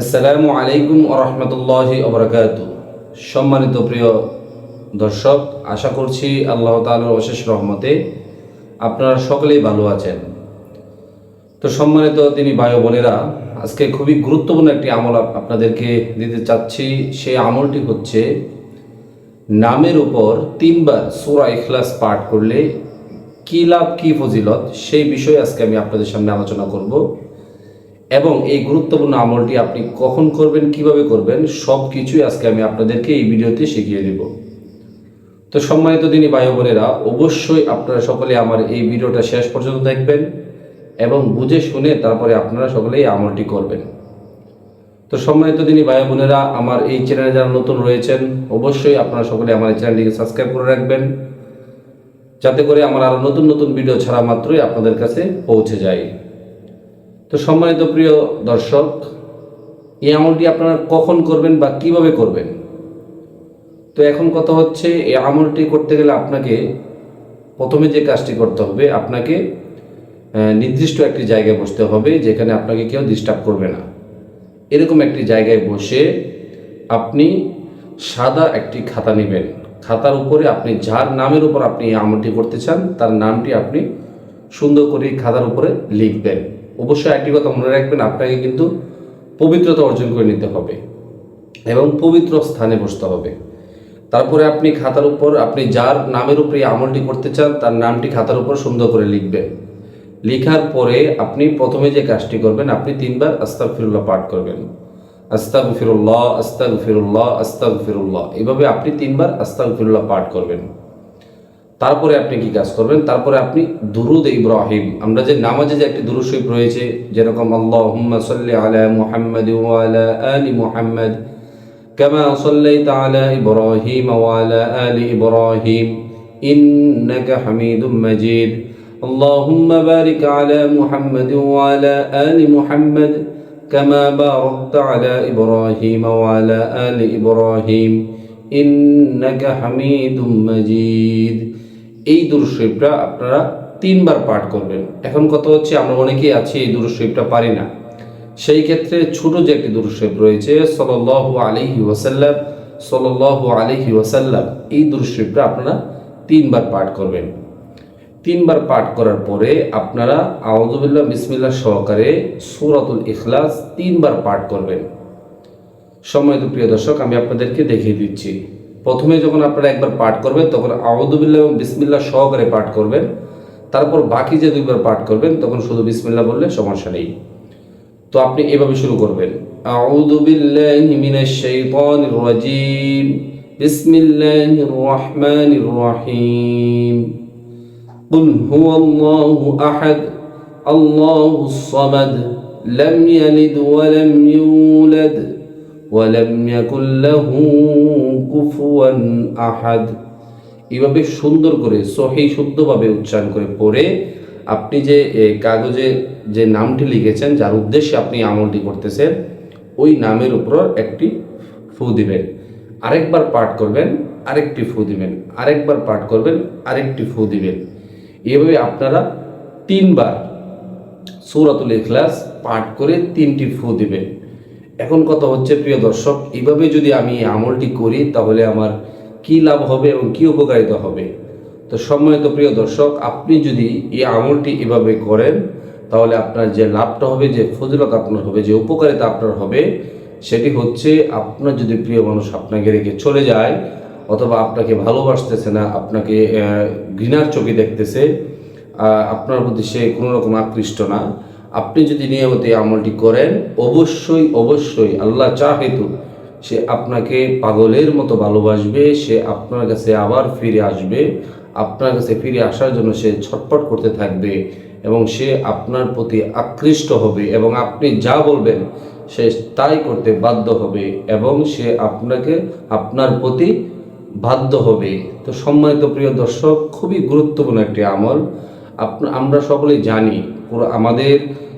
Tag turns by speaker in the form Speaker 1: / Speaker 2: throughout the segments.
Speaker 1: আসসালামু আলাইকুম রহমতুল্লাহি অবরাকাত সম্মানিত প্রিয় দর্শক, আশা করছি আল্লাহ তাআলার অশেষ রহমতে আপনারা সকলেই ভালো আছেন। তো সম্মানিত তিনি ভাই বোনেরা, আজকে খুবই গুরুত্বপূর্ণ একটি আমল আপনাদেরকে দিতে চাচ্ছি। সেই আমলটি হচ্ছে নামের উপর তিনবার সূরা ইখলাস পাঠ করলে কী লাভ, কী ফজিলত, সেই বিষয়ে আজকে আমি আপনাদের সামনে আলোচনা করব। এবং এই গুরুত্বপূর্ণ আমলটি আপনি কখন করবেন, কীভাবে করবেন সব কিছুই আজকে আমি আপনাদেরকে এই ভিডিওতে শিখিয়ে দেব। তো সম্মানিত দিনী ভাই বোনেরা, অবশ্যই আপনারা সকলে আমার এই ভিডিওটা শেষ পর্যন্ত দেখবেন এবং বুঝে শুনে তারপরে আপনারা সকলে এই আমলটি করবেন। তো সম্মানিত দিনী ভাই বোনেরা, আমার এই চ্যানেলে যারা নতুন রয়েছেন, অবশ্যই আপনারা সকলে আমার এই চ্যানেলটিকে সাবস্ক্রাইব করে রাখবেন, যাতে করে আমার আরও নতুন নতুন ভিডিও ছাড়া মাত্রই আপনাদের কাছে পৌঁছে যায়। তো সম্মানিত প্রিয় দর্শক, এই আমলটি আপনারা কখন করবেন বা কীভাবে করবেন? তো এখন কথা হচ্ছে, এই আমলটি করতে গেলে আপনাকে প্রথমে যে কাজটি করতে হবে, আপনাকে নির্দিষ্ট একটি জায়গায় বসতে হবে যেখানে আপনাকে কেউ ডিস্টার্ব করবে না। এরকম একটি জায়গায় বসে আপনি সাদা একটি খাতা নেবেন। খাতার উপরে আপনি যার নামের উপর আপনি এই আমলটি করতে চান, তার নামটি আপনি সুন্দর করে খাতার উপরে লিখবেন। অবশ্যই একটি কথা মনে রাখবেন, আপনাকে কিন্তু পবিত্রতা অর্জন করে নিতে হবে এবং পবিত্র স্থানে বসতে হবে। তারপরে আপনি খাতার উপর, আপনি যার নামের উপরে আমলটি করতে চান, তার নামটি খাতার উপর সুন্দর করে লিখবেন। লেখার পরে আপনি প্রথমে যে কাজটি করবেন, আপনি তিনবার আস্তাক ফিরুল্লাহ পাঠ করবেন। আস্তাক ফিরুল্লাহ আস্তাক ফিরুল্লাহ আস্তাক ফিরুল্লাহ এভাবে আপনি তিনবার আস্তাক ফিরুল্লাহ পাঠ করবেন। তারপরে আপনি কি কাজ করবেন তারপরে আপনি দুরুদ ইব্রাহিম আমরা যে নামাজে যে একটি দুরুদ শরীফ রয়েছে যেরকম আল্লাহ সাল্লি আলা মুহাম্মদ ওয়ালা আলি মুহাম্মদ كما صليت على إبراهيم وعلى آل إبراهيم إنك حميد مجيد اللهم بارك على محمد وعلى آل محمد كما باركت على إبراهيم وعلى آل إبراهيم إنك حميد مجيد এই দুরুদ শরীফটা আপনারা তিনবার পাঠ করবেন। এখন কথা হচ্ছে, আমরা অনেকেই আছি এই দুরুদ শরীফটা পারি না। সেই ক্ষেত্রে ছোট যে একটি দুরুদ শরীফ রয়েছে, সল্লাল্লাহু আলাইহি ওয়াসাল্লাম, সল্লাল্লাহু আলাইহি ওয়াসাল্লাম, এই দুরুদ শরীফটা আপনারা তিনবার পাঠ করবেন। তিনবার পাঠ করার পরে আপনারা, আউযুবিল্লাহ, বিসমিল্লাহ সহকারে সূরাতুল ইখলাস তিনবার পাঠ করবেন। সম্মানিত প্রিয় দর্শক, আমি আপনাদেরকে দেখিয়ে দিচ্ছি। প্রথমে যখন আপনারা একবার পাঠ করবেন তখন আউদুবিল্লাহ এবং বিসমিল্লাহ সহকারে পাঠ করবেন তারপর বাকি যে দুইবার পাঠ করবেন তখন শুধু বিসমিল্লাহ বললে সমস্যা নেই তো আপনি এভাবে শুরু করবেন আউযু বিল্লাহি মিনাশ শাইতানির রাজিম বিসমিল্লাহির রহমানির রহিম قل هو الله أحد الله الصمد لم يلد ولم يولد ولم يكن له কুফুয়ান আহাদ। এভাবে সুন্দর করে, সহি শুদ্ধভাবে উচ্চারণ করে পড়ে আপনি যে কাগজে যে নামটি লিখেছেন, যার উদ্দেশ্যে আপনি আমলটি করতেছেন, ওই নামের উপর একটি ফু দিবেন। আরেকবার পাঠ করবেন, আরেকটি ফু দিবেন, আরেকবার পাঠ করবেন, আরেকটি ফু দিবেন। এভাবে আপনারা তিনবার সুরাতুল ইখলাস পাঠ করে তিনটি ফু দিবেন। এখন কথা হচ্ছে, প্রিয় দর্শক এইভাবে যদি আমি আমলটি করি, তাহলে আমার কি লাভ হবে এবং কি উপকারিতা হবে? তো সম্মানিত প্রিয় দর্শক, আপনি যদি এই আমলটি এভাবে করেন, তাহলে আপনার যে লাভটা হবে, যে ফজিলত আপনার হবে, যে উপকারিতা আপনার হবে, সেটি হচ্ছে আপনার যদি প্রিয় মানুষ আপনাকে রেখে চলে যায়, অথবা আপনাকে ভালোবাসতেছে না, আপনাকে ঘৃণার চোখে দেখতেছে আপনার প্রতি সে কোনো রকম আকৃষ্ট না আপনি যদি নিয়মিত আমলটি করেন, অবশ্যই অবশ্যই আল্লাহ চাহেতু সে আপনাকে পাগলের মতো ভালোবাসবে, সে আপনার কাছে আবার ফিরে আসবে, আপনার কাছে ফিরে আসার জন্য সে ছটপট করতে থাকবে এবং সে আপনার প্রতি আকৃষ্ট হবে এবং আপনি যা বলবেন সে তাই করতে বাধ্য হবে এবং সে আপনাকে, আপনার প্রতি বাধ্য হবে। তো সম্মানিত প্রিয় দর্শক, খুবই গুরুত্বপূর্ণ একটি আমল। আমরা সকলেই জানি আমাদের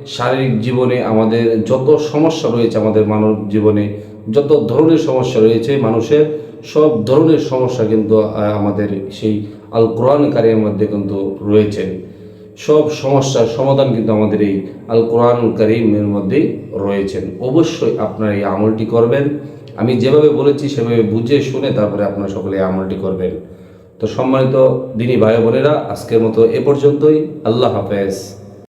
Speaker 1: শারীরিক জীবনে আমাদের যত সমস্যা রয়েছে আমাদের মানব জীবনে, যত ধরনের সমস্যা রয়েছে মানুষের, সব ধরনের সমস্যা কিন্তু আমাদের সেই আল কোরআন কারিয়ার মধ্যে কিন্তু রয়েছে। সব সমস্যার সমাধান কিন্তু আমাদের এই আল কোরআনুল করিমের মধ্যেই রয়েছেন অবশ্যই আপনারা এই আমলটি করবেন। আমি যেভাবে বলেছি সেভাবে বুঝে শুনে তারপরে আপনারা সকলে এই আমলটি করবেন। তো সম্মানিত দিনী ভাই বোনেরা আজকের মতো এ পর্যন্তই। আল্লাহ হাফেজ।